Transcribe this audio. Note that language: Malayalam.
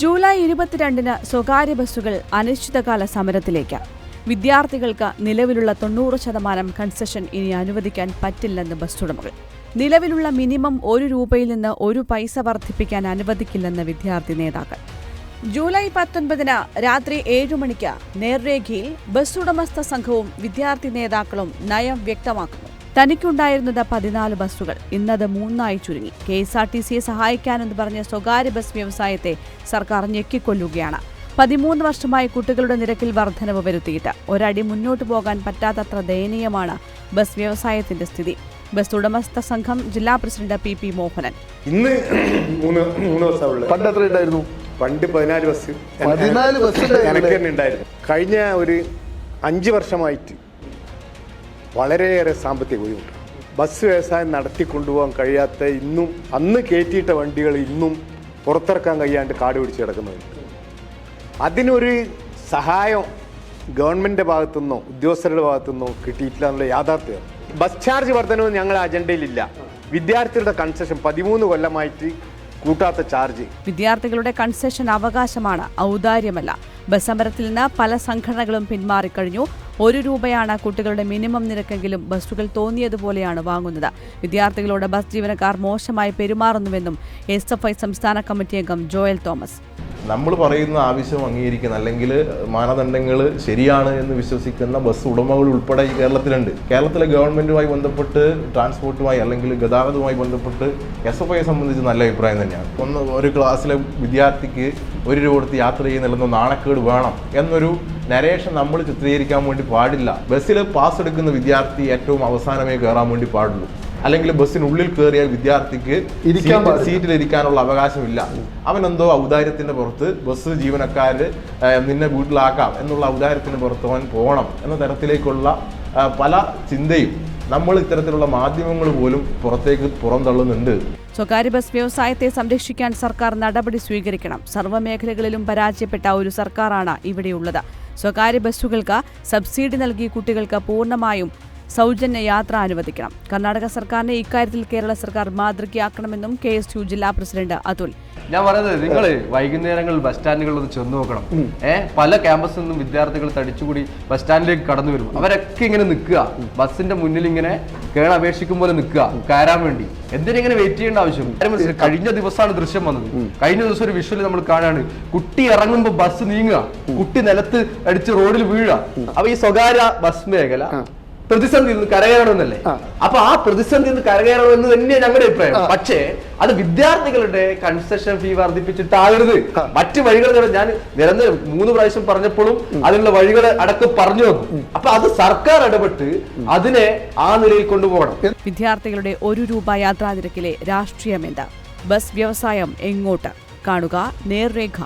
ജൂലൈ ഇരുപത്തിരണ്ടിന് സ്വകാര്യ ബസ്സുകൾ അനിശ്ചിതകാല സമരത്തിലേക്ക്. വിദ്യാർത്ഥികൾക്ക് നിലവിലുള്ള തൊണ്ണൂറ് ശതമാനം കൺസെഷൻ ഇനി അനുവദിക്കാൻ പറ്റില്ലെന്ന് ബസ് ഉടമകൾ. നിലവിലുള്ള മിനിമം ഒരു രൂപയിൽ നിന്ന് ഒരു പൈസ വർദ്ധിപ്പിക്കാൻ അനുവദിക്കില്ലെന്ന് വിദ്യാർത്ഥി നേതാക്കൾ. ജൂലൈ പത്തൊൻപതിന് രാത്രി ഏഴു മണിക്ക് നേർരേഖയിൽ ബസ് ഉടമസ്ഥ സംഘവും വിദ്യാർത്ഥി നേതാക്കളും നയം വ്യക്തമാക്കുന്നു. തനിക്കുണ്ടായിരുന്നത് പതിനാല് ബസ്സുകൾ. ഇന്നത് മൂന്നായി ചുരുങ്ങി. കെ എസ് ആർ ടി സിയെ സഹായിക്കാനെന്ന് പറഞ്ഞ സ്വകാര്യ ബസ് വ്യവസായത്തെ സർക്കാർ ഞെക്കിക്കൊല്ലുകയാണ്. പതിമൂന്ന് വർഷമായി കുട്ടികളുടെ നിരക്കിൽ വർധനവ് വരുത്തിയിട്ട് ഒരടി മുന്നോട്ട് പോകാൻ പറ്റാത്തത്ര ദയനീയമാണ് ബസ് വ്യവസായത്തിന്റെ സ്ഥിതി. ബസ് ഉടമസ്ഥ സംഘം ജില്ലാ പ്രസിഡന്റ് പി പി മോഹനൻ. ഇന്ന് മൂന്ന് പണ്ട് എത്ര ഉണ്ടായിരുന്നു? പണ്ട് പതിനാല് ബസ്. പതിനാല് ബസ് കഴിഞ്ഞ ഒരു അഞ്ച് വർഷമായിട്ട് വളരെയേറെ സാമ്പത്തിക ബുദ്ധിമുട്ട് ബസ് വ്യവസായം നടത്തി കൊണ്ടുപോകാൻ കഴിയാത്ത ഇന്നും അന്ന് കയറ്റിയിട്ട വണ്ടികൾ ഇന്നും പുറത്തിറക്കാൻ കഴിയാണ്ട് കാട് പിടിച്ച് കിടക്കുന്നുണ്ട് അതിനൊരു സഹായം ഗവൺമെന്റിന്റെ ഭാഗത്തുനിന്നോ ഉദ്യോഗസ്ഥരുടെ ഭാഗത്തുനിന്നോ കിട്ടിയിട്ടില്ല എന്നുള്ള യാഥാർത്ഥ്യം. ബസ് ചാർജ് വർധനവും ഞങ്ങളുടെ അജണ്ടയിലില്ല. വിദ്യാർത്ഥികളുടെ കൺസെഷൻ പതിമൂന്ന് കൊല്ലമായിട്ട് കൂട്ടാത്ത ചാർജ്. വിദ്യാർത്ഥികളുടെ കൺസെഷൻ അവകാശമാണ്. ഔദാര്യമല്ല. ബസ് സമരത്തിൽ നിന്ന് പല സംഘടനകളും പിന്മാറിക്കഴിഞ്ഞു ഒരു രൂപയാണ് കുട്ടികളുടെ മിനിമം നിരക്കെങ്കിലും ബസ്സുകൾ തോന്നിയതുപോലെയാണ് വാങ്ങുന്നത്. വിദ്യാർത്ഥികളോട് ബസ് ജീവനക്കാർ മോശമായി പെരുമാറുന്നുവെന്നും എസ് എഫ് ഐ സംസ്ഥാന കമ്മിറ്റി അംഗം ജോയൽ തോമസ്. നമ്മൾ പറയുന്ന ആവശ്യം അംഗീകരിക്കുന്ന അല്ലെങ്കിൽ മാനദണ്ഡങ്ങൾ ശരിയാണ് എന്ന് വിശ്വസിക്കുന്ന ബസ് ഉടമകൾ ഉൾപ്പെടെ ഈ കേരളത്തിലുണ്ട്. കേരളത്തിലെ ഗവൺമെന്റുമായി ബന്ധപ്പെട്ട് ട്രാൻസ്പോർട്ടുമായി അല്ലെങ്കിൽ ഗതാഗതവുമായി ബന്ധപ്പെട്ട് എസ് എഫ് ഐയെ സംബന്ധിച്ച് നല്ല അഭിപ്രായം തന്നെയാണ്. ഒന്ന് ഒരു ക്ലാസ്സിലെ വിദ്യാർത്ഥിക്ക് ഒരു രൂപ കൊടുത്ത് യാത്ര ചെയ്യുന്നില്ലെന്ന് നാണക്കേട് വേണം എന്നൊരു നരേഷൻ നമ്മൾ ചിത്രീകരിക്കാൻ വേണ്ടി പാടില്ല. ബസ്സിൽ പാസ് എടുക്കുന്ന വിദ്യാർത്ഥി ഏറ്റവും അവസാനമേ കയറാൻ വേണ്ടി പാടുള്ളൂ. അല്ലെങ്കിൽ ബസ്സിനുള്ളിൽ കയറിയ വിദ്യാർത്ഥിക്ക് ഇരിക്കാൻ സീറ്റ് പാടില്ല. സീറ്റിൽ ഇരിക്കാനുള്ള അവകാശമില്ല. അവനെന്തോ ഔദാര്യത്തിന്റെ പുറത്ത് ബസ് ജീവനക്കാര് നിന്നെ വീട്ടിലാക്കാം എന്നുള്ള ഔദാര്യത്തിന്റെ പുറത്ത് അവൻ പോകണം എന്ന തരത്തിലേക്കുള്ള പല ചിന്തയും നമ്മൾ ഇത്തരത്തിലുള്ള മാധ്യമങ്ങൾ പോലും പുറത്തേക്ക് പുറന്തള്ളുന്നുണ്ട്. സ്വകാര്യ ബസ് വ്യവസായത്തെ സംരക്ഷിക്കാൻ സർക്കാർ നടപടി സ്വീകരിക്കണം. സർവമേഖലകളിലും പരാജയപ്പെട്ട ഒരു സർക്കാരാണ് ഇവിടെയുള്ളത്. സ്വകാര്യ ബസ്സുകൾക്ക് സബ്സിഡി നൽകി കുട്ടികൾക്ക് പൂർണമായും സൗജന്യ യാത്ര അനുവദിക്കണം. കർണാടക സർക്കാരിനെ ഇക്കാര്യത്തിൽ കേരള സർക്കാർ മാതൃകയാക്കണമെന്നും കെ എസ് യു ജില്ലാ പ്രസിഡന്റ് അതുൽ. ഞാൻ പറയുന്നത് നിങ്ങൾ വൈകുന്നേരങ്ങളിൽ ബസ് സ്റ്റാൻഡുകളിൽ ഒന്ന് ചെന്ന് നോക്കണം. ഏഹ് പല ക്യാമ്പസിൽ നിന്നും വിദ്യാർത്ഥികൾ തടിച്ചുകൂടി ബസ് സ്റ്റാൻഡിലേക്ക് കടന്നു വരും. അവരൊക്കെ ഇങ്ങനെ നിൽക്കുക. ബസ്സിന്റെ മുന്നിൽ ഇങ്ങനെ കേണ അപേക്ഷിക്കും പോലെ നിൽക്കുക. കയറാൻ വേണ്ടി. എന്തിനെങ്ങനെ വെയിറ്റ് ചെയ്യേണ്ട ആവശ്യം? കാര്യം മനസ്സിലായി, കഴിഞ്ഞ ദിവസമാണ് ദൃശ്യം വന്നത്. കഴിഞ്ഞ ദിവസം ഒരു വിഷ്വൽ നമ്മൾ കാണാണ്. കുട്ടി ഇറങ്ങുമ്പോൾ ബസ് നീങ്ങുക. കുട്ടി നിലത്ത് അടിച്ച് റോഡിൽ വീഴുക. അപ്പൊ ഈ സ്വകാര്യ ബസ് മേഖല പ്രതിസന്ധി നിന്ന് കരകയറണമെന്നല്ലേ? അപ്പൊ ആ പ്രതിസന്ധി നിന്ന് കരകയറണമെന്ന് തന്നെയാണ് ഞങ്ങളുടെ അഭിപ്രായം. പക്ഷേ അത് വിദ്യാർത്ഥികളുടെ കൺസെഷൻ ഫീ വർദ്ധിപ്പിച്ചിട്ടാകരുത് മറ്റു വഴികൾ ഞാൻ- നിരന്തരം മൂന്ന് പ്രാവശ്യം പറഞ്ഞപ്പോഴും അതിനുള്ള വഴികൾ അടക്കം പറഞ്ഞു വന്നു. അപ്പൊ അത് സർക്കാർ ഇടപെട്ട് അതിനെ ആ നിലയിൽ കൊണ്ടുപോകണം. വിദ്യാർത്ഥികളുടെ ഒരു രൂപ യാത്രാതിരക്കിലെ രാഷ്ട്രീയം എന്താ ബസ് വ്യവസായം എങ്ങോട്ട്? കാണുക നേർരേഖ.